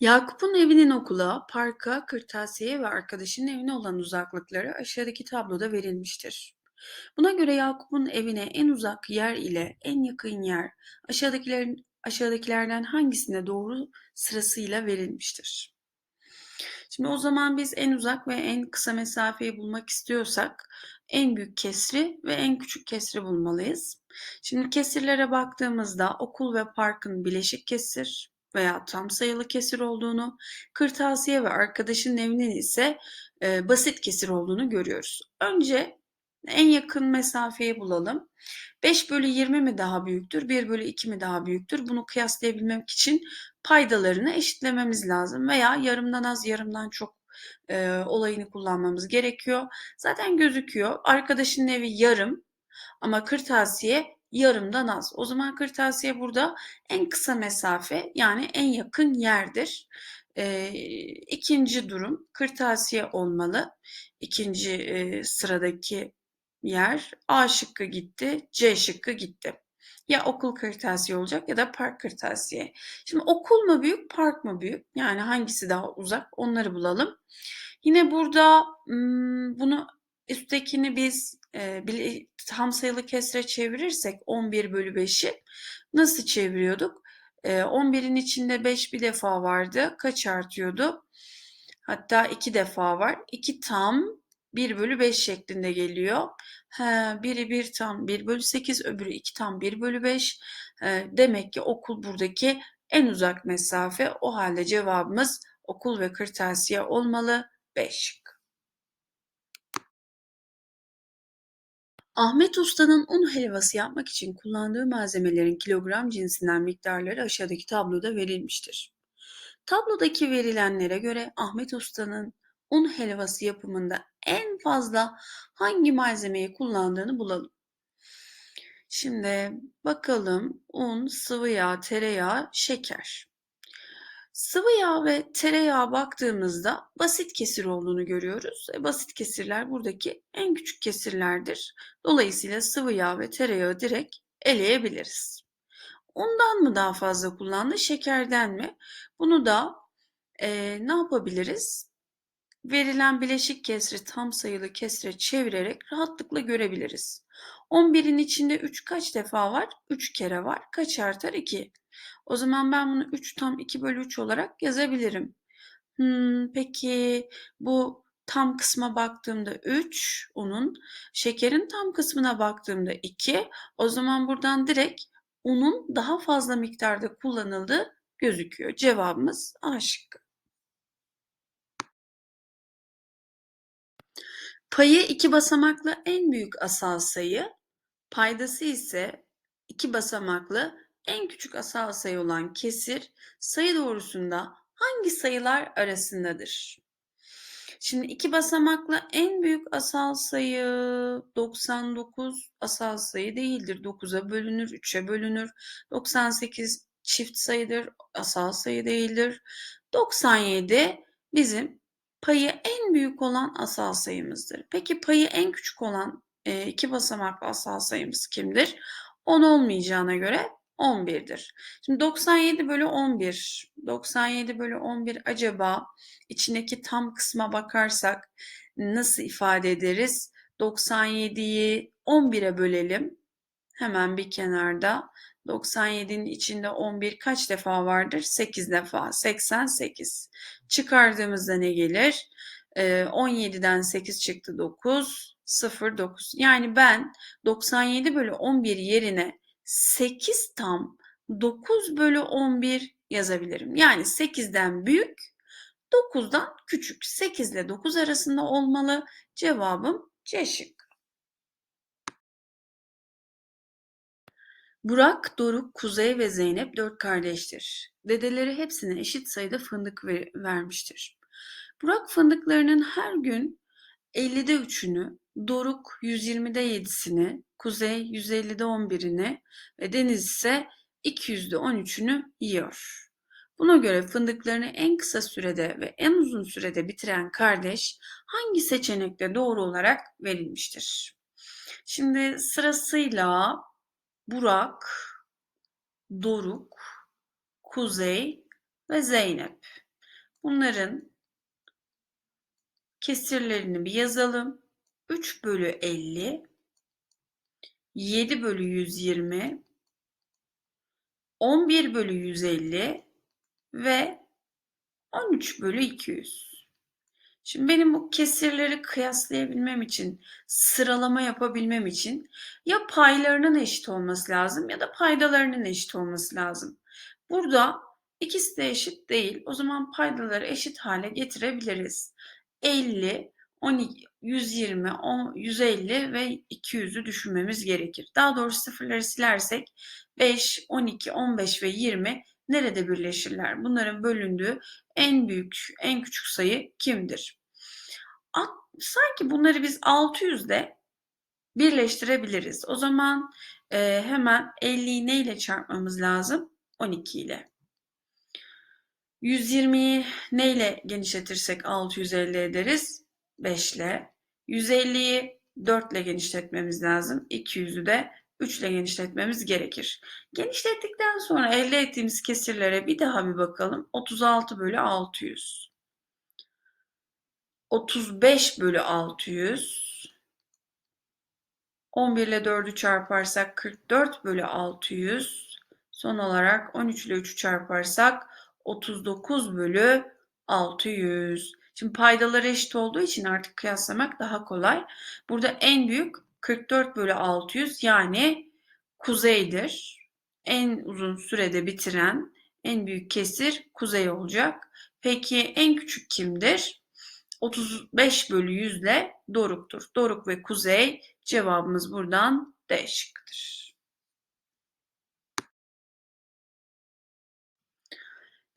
Yakup'un evinin okula, parka, kırtasiyeye ve arkadaşının evine olan uzaklıkları aşağıdaki tabloda verilmiştir. Buna göre Yakup'un evine en uzak yer ile en yakın yer aşağıdakilerin aşağıdakilerden hangisine doğru sırasıyla verilmiştir? Şimdi o zaman biz en uzak ve en kısa mesafeyi bulmak istiyorsak en büyük kesri ve en küçük kesri bulmalıyız. Şimdi kesirlere baktığımızda okul ve parkın bileşik kesir veya tam sayılı kesir olduğunu, kırtasiye ve arkadaşın evinin ise e, basit kesir olduğunu görüyoruz. Önce en yakın mesafeyi bulalım. 5 bölü 20 mi daha büyüktür, 1 bölü 2 mi daha büyüktür? Bunu kıyaslayabilmek için paydalarını eşitlememiz lazım veya yarımdan az yarımdan çok e, olayını kullanmamız gerekiyor. Zaten gözüküyor. Arkadaşın evi yarım ama kırtasiye yarımdan az. O zaman kırtasiye burada en kısa mesafe yani en yakın yerdir. E, ikinci durum kırtasiye olmalı. İkinci e, sıradaki yer A şıkkı gitti, C şıkkı gitti. Ya okul kırtasiye olacak ya da park kırtasiye. Şimdi okul mu büyük, park mı büyük? Yani hangisi daha uzak onları bulalım. Yine burada bunu üsttekini biz tam sayılı kesre çevirirsek 11 bölü 5'i nasıl çeviriyorduk? E, 11'in içinde 5 bir defa vardı. Kaç artıyordu? Hatta 2 defa var. 2 tam 1 bölü 5 şeklinde geliyor. He, biri 1 tam 1 bölü 8 öbürü 2 tam 1 bölü 5. E, demek ki okul buradaki en uzak mesafe. O halde cevabımız okul ve kırtasiye olmalı. 5 Ahmet Usta'nın un helvası yapmak için kullandığı malzemelerin kilogram cinsinden miktarları aşağıdaki tabloda verilmiştir. Tablodaki verilenlere göre Ahmet Usta'nın un helvası yapımında en fazla hangi malzemeyi kullandığını bulalım. Şimdi bakalım un, sıvı yağ, tereyağı, şeker. Sıvı yağ ve tereyağı baktığımızda basit kesir olduğunu görüyoruz. E, basit kesirler buradaki en küçük kesirlerdir. Dolayısıyla sıvı yağ ve tereyağı direkt eleyebiliriz. Undan mı daha fazla kullandı, şekerden mi? Bunu da e, ne yapabiliriz? Verilen bileşik kesri tam sayılı kesre çevirerek rahatlıkla görebiliriz. 11'in içinde 3 kaç defa var? 3 kere var. Kaç artar? 2. O zaman ben bunu 3 tam 2 bölü 3 olarak yazabilirim. Hmm, peki bu tam kısma baktığımda 3 unun, şekerin tam kısmına baktığımda 2. O zaman buradan direkt unun daha fazla miktarda kullanıldığı gözüküyor. Cevabımız A şıkkı. Payı iki basamaklı en büyük asal sayı, paydası ise iki basamaklı en küçük asal sayı olan kesir sayı doğrusunda hangi sayılar arasındadır? Şimdi iki basamaklı en büyük asal sayı 99 asal sayı değildir. 9'a bölünür, 3'e bölünür. 98 çift sayıdır, asal sayı değildir. 97 bizim payı en büyük olan asal sayımızdır. Peki payı en küçük olan e, iki basamaklı asal sayımız kimdir? 10 olmayacağına göre 11'dir. Şimdi 97 bölü 11. 97 bölü 11 acaba içindeki tam kısma bakarsak nasıl ifade ederiz? 97'yi 11'e bölelim. Hemen bir kenarda. 97'nin içinde 11 kaç defa vardır? 8 defa. 88. Çıkardığımızda ne gelir? Ee, 17'den 8 çıktı 9. 0, 9. Yani ben 97 bölü 11 yerine 8 tam 9 bölü 11 yazabilirim. Yani 8'den büyük, 9'dan küçük. 8 ile 9 arasında olmalı. Cevabım C şık. Burak, Doruk, Kuzey ve Zeynep dört kardeştir. Dedeleri hepsine eşit sayıda fındık ver vermiştir. Burak fındıklarının her gün 50'de 3'ünü, Doruk 120'de 7'sini, Kuzey 150'de 11'ini ve Deniz ise 200'de 13'ünü yiyor. Buna göre fındıklarını en kısa sürede ve en uzun sürede bitiren kardeş hangi seçenekte doğru olarak verilmiştir? Şimdi sırasıyla Burak, Doruk, Kuzey ve Zeynep. Bunların kesirlerini bir yazalım. 3 bölü 50, 7 bölü 120, 11 bölü 150 ve 13 bölü 200. Şimdi benim bu kesirleri kıyaslayabilmem için, sıralama yapabilmem için ya paylarının eşit olması lazım ya da paydalarının eşit olması lazım. Burada ikisi de eşit değil. O zaman paydaları eşit hale getirebiliriz. 50, 12, 120, 10, 150 ve 200'ü düşünmemiz gerekir. Daha doğrusu sıfırları silersek 5, 12, 15 ve 20 nerede birleşirler? Bunların bölündüğü en büyük, en küçük sayı kimdir? Sanki bunları biz 600'de birleştirebiliriz. O zaman e, hemen 50'yi ne ile çarpmamız lazım? 12 ile. 120'yi neyle genişletirsek 650 ederiz? 5 ile. 150'yi 4 ile genişletmemiz lazım. 200'ü de 3 ile genişletmemiz gerekir. Genişlettikten sonra elde ettiğimiz kesirlere bir daha bir bakalım. 36 bölü 600. 35 bölü 600. 11 ile 4'ü çarparsak 44 bölü 600. Son olarak 13 ile 3'ü çarparsak 39 bölü 600. Şimdi paydaları eşit olduğu için artık kıyaslamak daha kolay. Burada en büyük 44 bölü 600 yani kuzeydir. En uzun sürede bitiren en büyük kesir kuzey olacak. Peki en küçük kimdir? 35 bölü 100 ile Doruk'tur. Doruk ve Kuzey cevabımız buradan D şıkkıdır.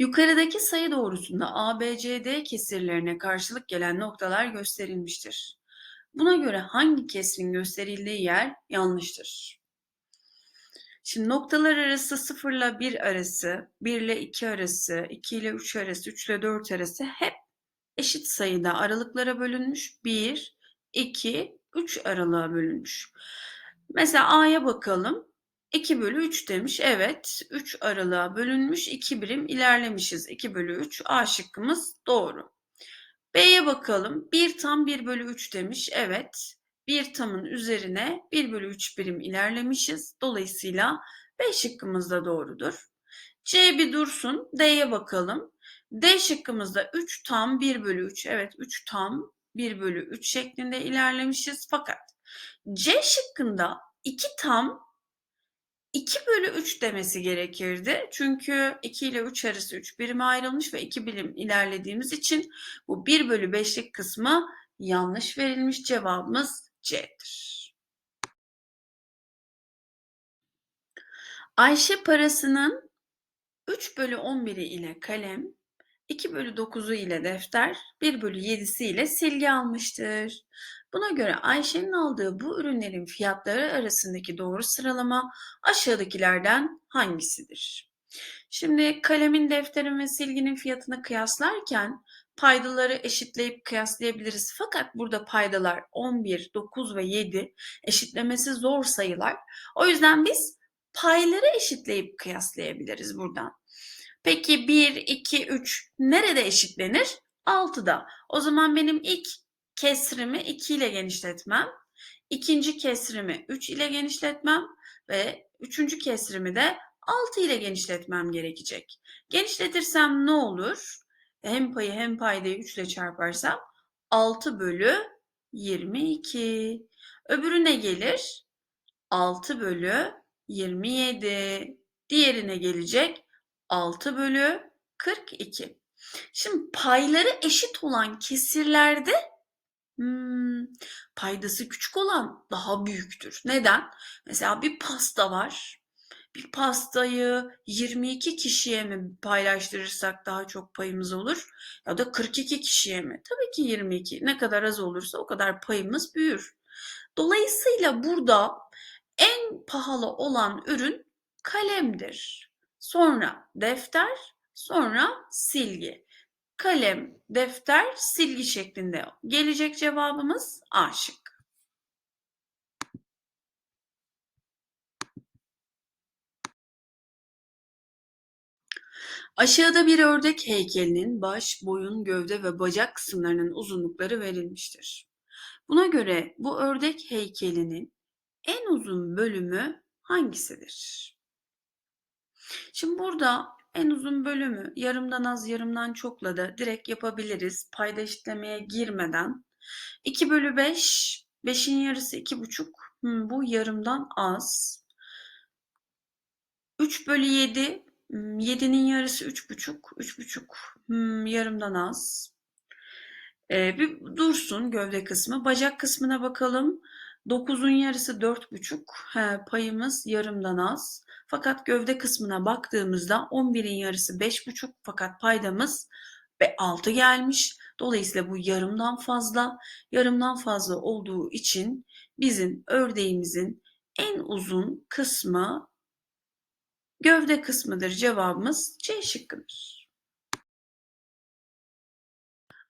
Yukarıdaki sayı doğrusunda A, B, C, D kesirlerine karşılık gelen noktalar gösterilmiştir. Buna göre hangi kesrin gösterildiği yer yanlıştır? Şimdi noktalar arası 0 ile 1 arası, 1 ile 2 arası, 2 ile 3 arası, 3 ile 4 arası hep eşit sayıda aralıklara bölünmüş. 1, 2, 3 aralığa bölünmüş. Mesela A'ya bakalım. 2 bölü 3 demiş. Evet 3 aralığa bölünmüş. 2 birim ilerlemişiz. 2 bölü 3 A şıkkımız doğru. B'ye bakalım. 1 tam 1 bölü 3 demiş. Evet. 1 tamın üzerine 1 bölü 3 birim ilerlemişiz. Dolayısıyla B şıkkımız da doğrudur. C bir dursun. D'ye bakalım. D şıkkımızda 3 tam 1 bölü 3. Evet 3 tam 1 bölü 3 şeklinde ilerlemişiz. Fakat C şıkkında 2 tam 2 bölü 3 demesi gerekirdi. Çünkü 2 ile 3 arası 3 birime ayrılmış ve 2 birim ilerlediğimiz için bu 1 bölü 5'lik kısmı yanlış verilmiş. Cevabımız C'dir. Ayşe parasının 3 bölü 11'i ile kalem, 2 bölü 9'u ile defter, 1 bölü 7'si ile silgi almıştır. Buna göre Ayşe'nin aldığı bu ürünlerin fiyatları arasındaki doğru sıralama aşağıdakilerden hangisidir? Şimdi kalemin, defterin ve silginin fiyatını kıyaslarken paydaları eşitleyip kıyaslayabiliriz. Fakat burada paydalar 11, 9 ve 7 eşitlemesi zor sayılar. O yüzden biz payları eşitleyip kıyaslayabiliriz buradan. Peki 1, 2, 3 nerede eşitlenir? 6'da. O zaman benim ilk kesrimi 2 ile genişletmem, ikinci kesrimi 3 ile genişletmem ve üçüncü kesrimi de 6 ile genişletmem gerekecek. Genişletirsem ne olur? Hem payı hem paydayı 3 ile çarparsam 6 bölü 22. Öbürü ne gelir? 6 bölü 27. Diğerine gelecek 6 bölü 42. Şimdi payları eşit olan kesirlerde hmm, paydası küçük olan daha büyüktür. Neden? Mesela bir pasta var. Bir pastayı 22 kişiye mi paylaştırırsak daha çok payımız olur? Ya da 42 kişiye mi? Tabii ki 22. Ne kadar az olursa o kadar payımız büyür. Dolayısıyla burada en pahalı olan ürün kalemdir. Sonra defter, sonra silgi. Kalem, defter, silgi şeklinde gelecek cevabımız A şık. Aşağıda bir ördek heykelinin baş, boyun, gövde ve bacak kısımlarının uzunlukları verilmiştir. Buna göre bu ördek heykelinin en uzun bölümü hangisidir? Şimdi burada en uzun bölümü yarımdan az yarımdan çokla da direkt yapabiliriz. Payda eşitlemeye girmeden. 2 bölü 5, 5'in yarısı 2,5. Hmm, bu yarımdan az. 3 bölü 7, 7'nin yarısı 3,5. 3,5 hmm, yarımdan az. Ee, bir dursun gövde kısmı. Bacak kısmına bakalım. 9'un yarısı 4,5. payımız yarımdan az. Fakat gövde kısmına baktığımızda 11'in yarısı 5,5 fakat paydamız 6 gelmiş. Dolayısıyla bu yarımdan fazla. Yarımdan fazla olduğu için bizim ördeğimizin en uzun kısmı gövde kısmıdır. Cevabımız C şıkkıdır.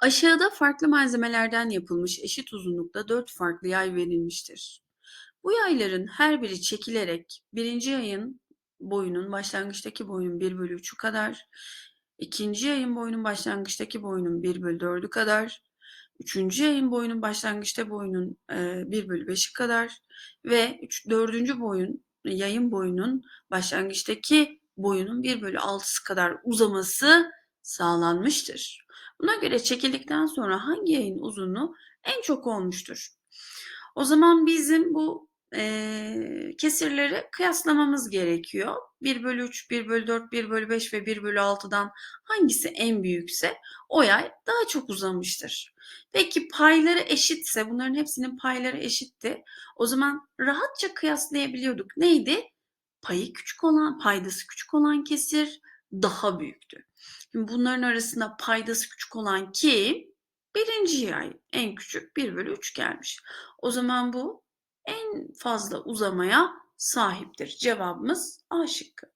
Aşağıda farklı malzemelerden yapılmış eşit uzunlukta dört farklı yay verilmiştir. Bu yayların her biri çekilerek birinci yayın boyunun başlangıçtaki boyunun 1 bölü 3'ü kadar, ikinci yayın boyunun başlangıçtaki boyunun 1 bölü 4'ü kadar, üçüncü yayın boyunun başlangıçta boyunun e, 1 bölü 5'i kadar ve üç, dördüncü boyun yayın boyunun başlangıçtaki boyunun 1 bölü 6'sı kadar uzaması sağlanmıştır. Buna göre çekildikten sonra hangi yayın uzunluğu en çok olmuştur? O zaman bizim bu e, kesirleri kıyaslamamız gerekiyor. 1 bölü 3, 1 bölü 4, 1 bölü 5 ve 1 bölü 6'dan hangisi en büyükse o yay daha çok uzamıştır. Peki payları eşitse bunların hepsinin payları eşitti. O zaman rahatça kıyaslayabiliyorduk. Neydi? Payı küçük olan, paydası küçük olan kesir daha büyüktü. Şimdi bunların arasında paydası küçük olan kim? Birinci yay en küçük 1 bölü 3 gelmiş. O zaman bu en fazla uzamaya sahiptir. Cevabımız A şıkkı.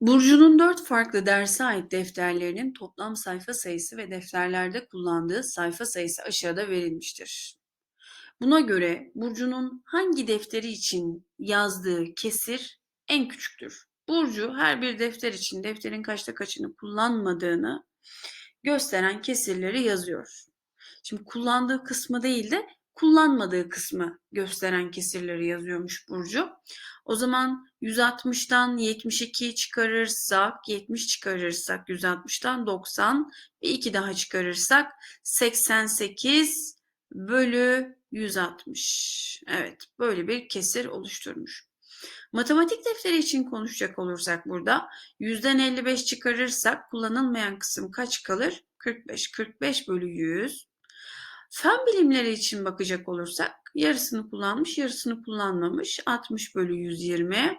Burcu'nun dört farklı derse ait defterlerinin toplam sayfa sayısı ve defterlerde kullandığı sayfa sayısı aşağıda verilmiştir. Buna göre Burcu'nun hangi defteri için yazdığı kesir en küçüktür? Burcu her bir defter için defterin kaçta kaçını kullanmadığını gösteren kesirleri yazıyor. Şimdi kullandığı kısmı değil de kullanmadığı kısmı gösteren kesirleri yazıyormuş Burcu. O zaman 160'tan 72 çıkarırsak, 70 çıkarırsak 160'tan 90 ve 2 daha çıkarırsak 88 bölü 160. Evet böyle bir kesir oluşturmuş. Matematik defteri için konuşacak olursak burada yüzden 55 çıkarırsak kullanılmayan kısım kaç kalır? 45. 45 bölü 100. Fen bilimleri için bakacak olursak yarısını kullanmış, yarısını kullanmamış. 60 bölü 120.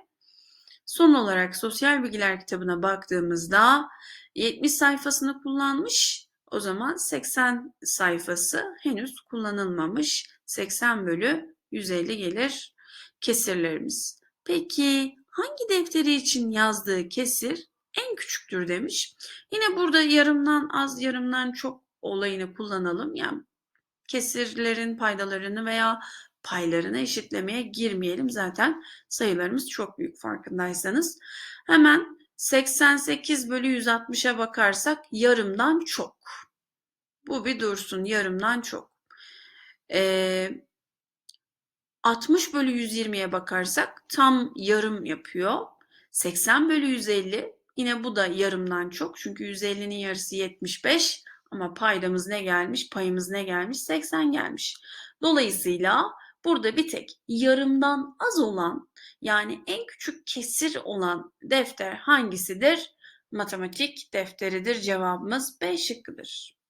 Son olarak sosyal bilgiler kitabına baktığımızda 70 sayfasını kullanmış. O zaman 80 sayfası henüz kullanılmamış. 80 bölü 150 gelir kesirlerimiz. Peki hangi defteri için yazdığı kesir en küçüktür demiş. Yine burada yarımdan az yarımdan çok olayını kullanalım. Yani kesirlerin paydalarını veya paylarını eşitlemeye girmeyelim. Zaten sayılarımız çok büyük farkındaysanız. Hemen 88 bölü 160'a bakarsak yarımdan çok. Bu bir dursun yarımdan çok. Ee, 60 bölü 120'ye bakarsak tam yarım yapıyor. 80 bölü 150 yine bu da yarımdan çok. Çünkü 150'nin yarısı 75 ama paydamız ne gelmiş? Payımız ne gelmiş? 80 gelmiş. Dolayısıyla burada bir tek yarımdan az olan yani en küçük kesir olan defter hangisidir? Matematik defteridir. Cevabımız B şıkkıdır.